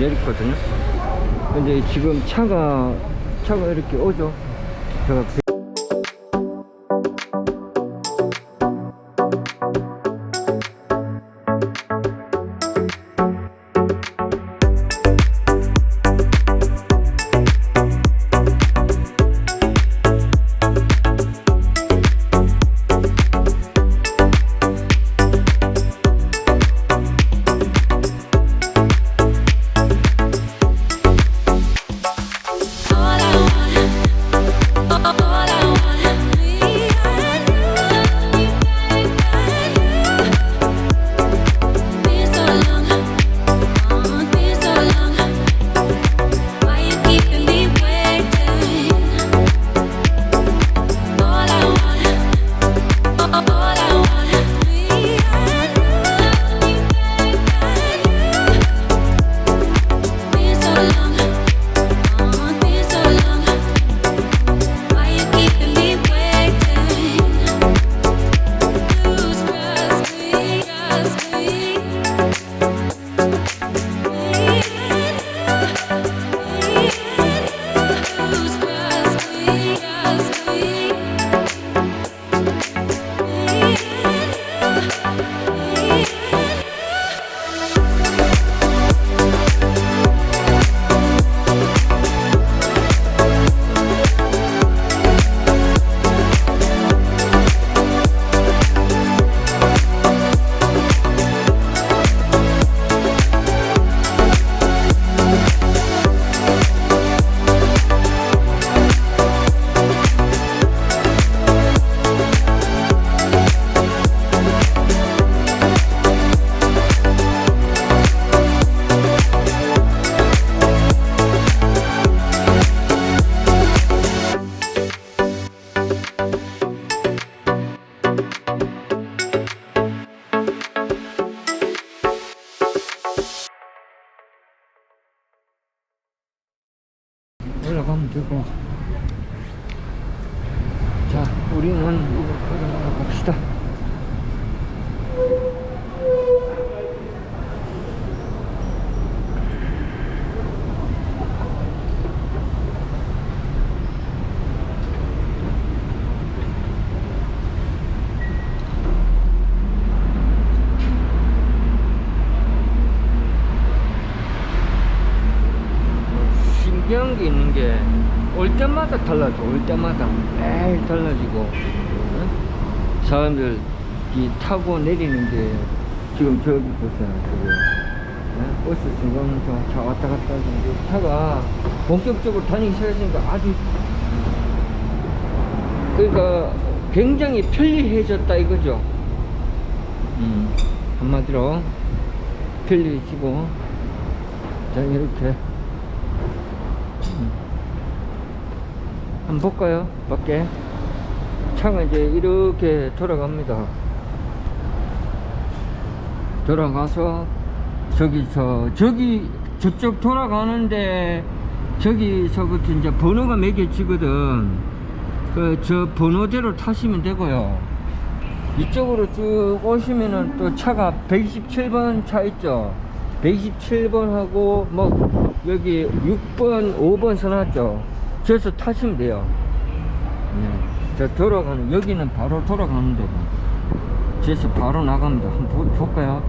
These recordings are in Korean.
내렸거든요. 근데 지금 차가, 차가 이렇게 오죠. 제가 되고. 자, 우리는 봅시다. 신기한 게 있는 게 올 때마다 달라져. 올 때마다 매일 달라지고 응? 사람들 이 타고 내리는 게 지금 저기 보세요 저기. 응? 버스 저차 왔다 갔다 하는데 차가 본격적으로 다니기 시작했으니까 아주 그러니까 굉장히 편리해졌다 이거죠. 음, 한마디로 편리해지고. 자 이렇게 한번 볼까요? 밖에. 차가 이제 이렇게 돌아갑니다. 돌아가서 저기 저 저기 저쪽 돌아가는데 저기서부터 이제 번호가 매겨지거든. 그 저 번호대로 타시면 되고요. 이쪽으로 쭉 오시면은 또 차가 127번 차 있죠? 127번 하고 뭐 여기 6번 5번 써놨죠 저기서 타시면 돼요. 네. 저 돌아가는 여기는 바로 돌아가는 데고. 저기서 바로 나갑니다. 한번 보- 볼까요?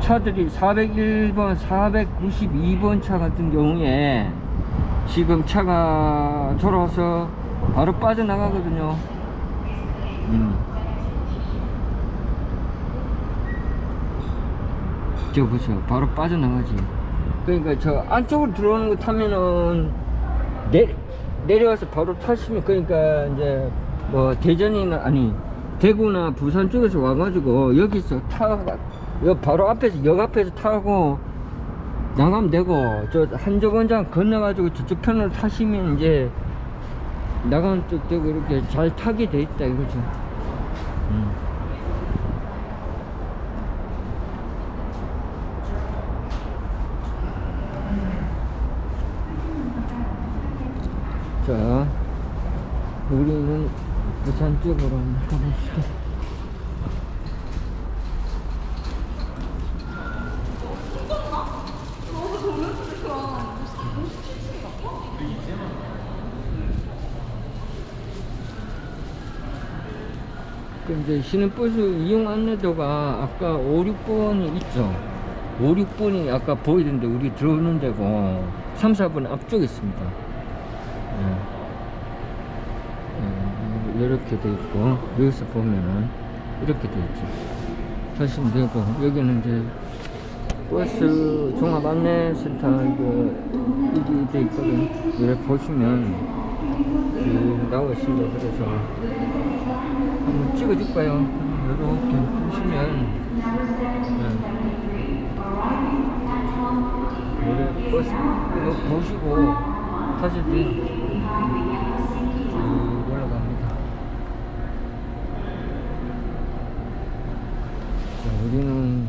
차들이 401번 492번 차 같은 경우에 지금 차가 돌아와서 바로 빠져나가거든요. 음. 저 보세요. 바로 빠져나가지. 그러니까 저 안쪽으로 들어오는 거 타면은 내, 내려와서 바로 타시면 그러니까 이제 뭐 대전이나 아니 대구나 부산 쪽에서 와가지고 여기서 타여 바로 앞에서 역 앞에서 타고 나가면 되고 저 한적원장 건너가지고 저쪽 편으로 타시면 이제 나가는 쪽 되고 이렇게 잘 타게 돼 있다 이거죠 음. 자 우리는 부산 쪽으로 한번 가봅시다. 근데 시내버스 이용 안내도가 아까 5, 6번이 있죠? 5, 6번이 아까 보이던데 우리 들어오는 데고 3, 4번 앞쪽에 있습니다. 예. 예, 이렇게 돼 있고 여기서 보면은 이렇게 돼 있죠. 하시면 되고 여기는 이제 버스 종합 안내 센터 그 여기 돼 있거든. 이렇게 보시면 쭉 나와 있습니다. 그래서 한번 찍어줄까요? 이렇게 보시면 네. 이렇게 버스 이거 보시고 타실 때 자, 우리는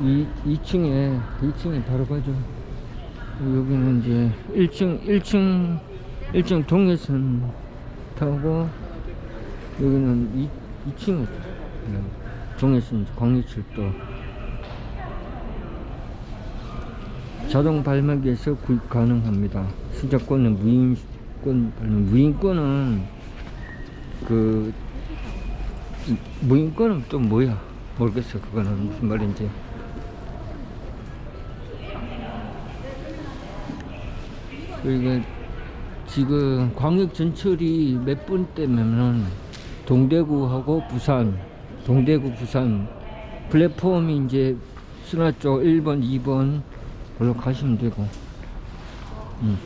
이 2층에 2층에 바로 가죠. 여기는 이제 1층 1층 1층 동해선 타고 여기는 2, 2층에 동해선 광역철도 자동 발매기에서 구입 가능합니다. 수자권은 무인권. 무인권은 그 이- 무인권은 또 뭐야? 모르겠어. 그거는 무슨 말인지. 그리고 지금 광역 전철이 몇 번 때면은 동대구하고 부산, 동대구 부산 플랫폼이 이제 순화 쪽 1번, 2번 걸로 가시면 되고. 음.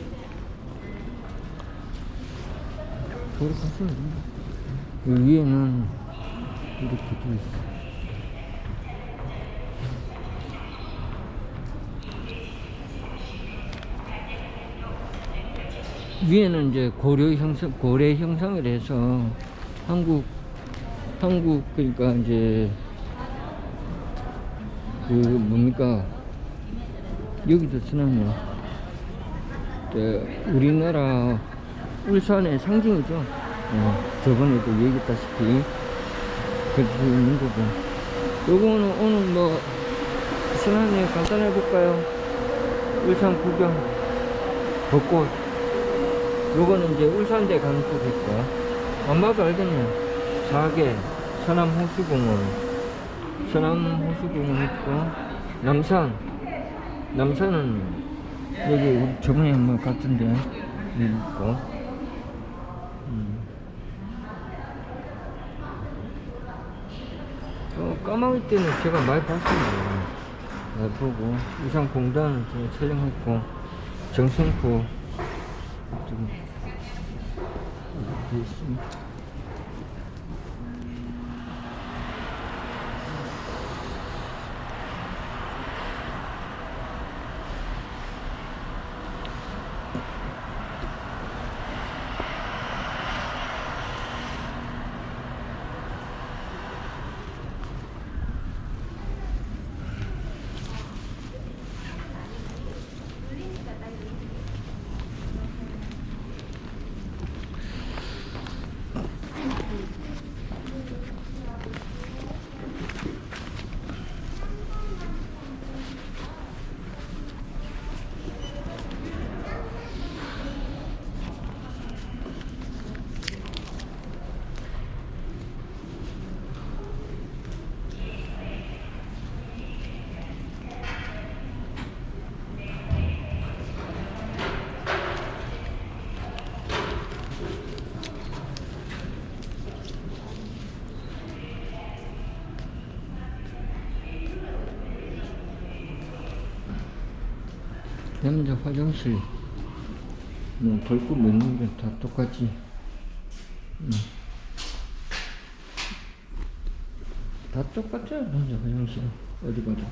걸로 가시면 됩니다. 여기 위에는 이렇게 돼 있어. 위에는 이제 고려 형성, 고래 형상을 해서 한국, 한국, 그러니까 이제 그 뭡니까 여기도 쓰나요? 그 우리나라 울산의 상징이죠. 어, 저번에도 얘기했다시피 그렇게 있는 거고. 요거는 오늘 뭐 순환에 간단해 볼까요? 울산 구경 벚꽃. 요거는 이제 울산대 가는 쪽일까? 안 봐도 알겠네. 자계, 서남호수공원. 서남호수공원 있고, 남산. 남산은 여기 우리 저번에 한번 갔던데, 여기 있고. 음. 어, 까마귀 때는 제가 많이 봤습니다. 많이 보고, 우산공단 제가 촬영했고, 정성포 좀 이렇게 있습니다. 남자 화장실. 뭐 벌금 먹는 게 다 똑같지 음. 다 똑같아 남자 화장실. 어디 가도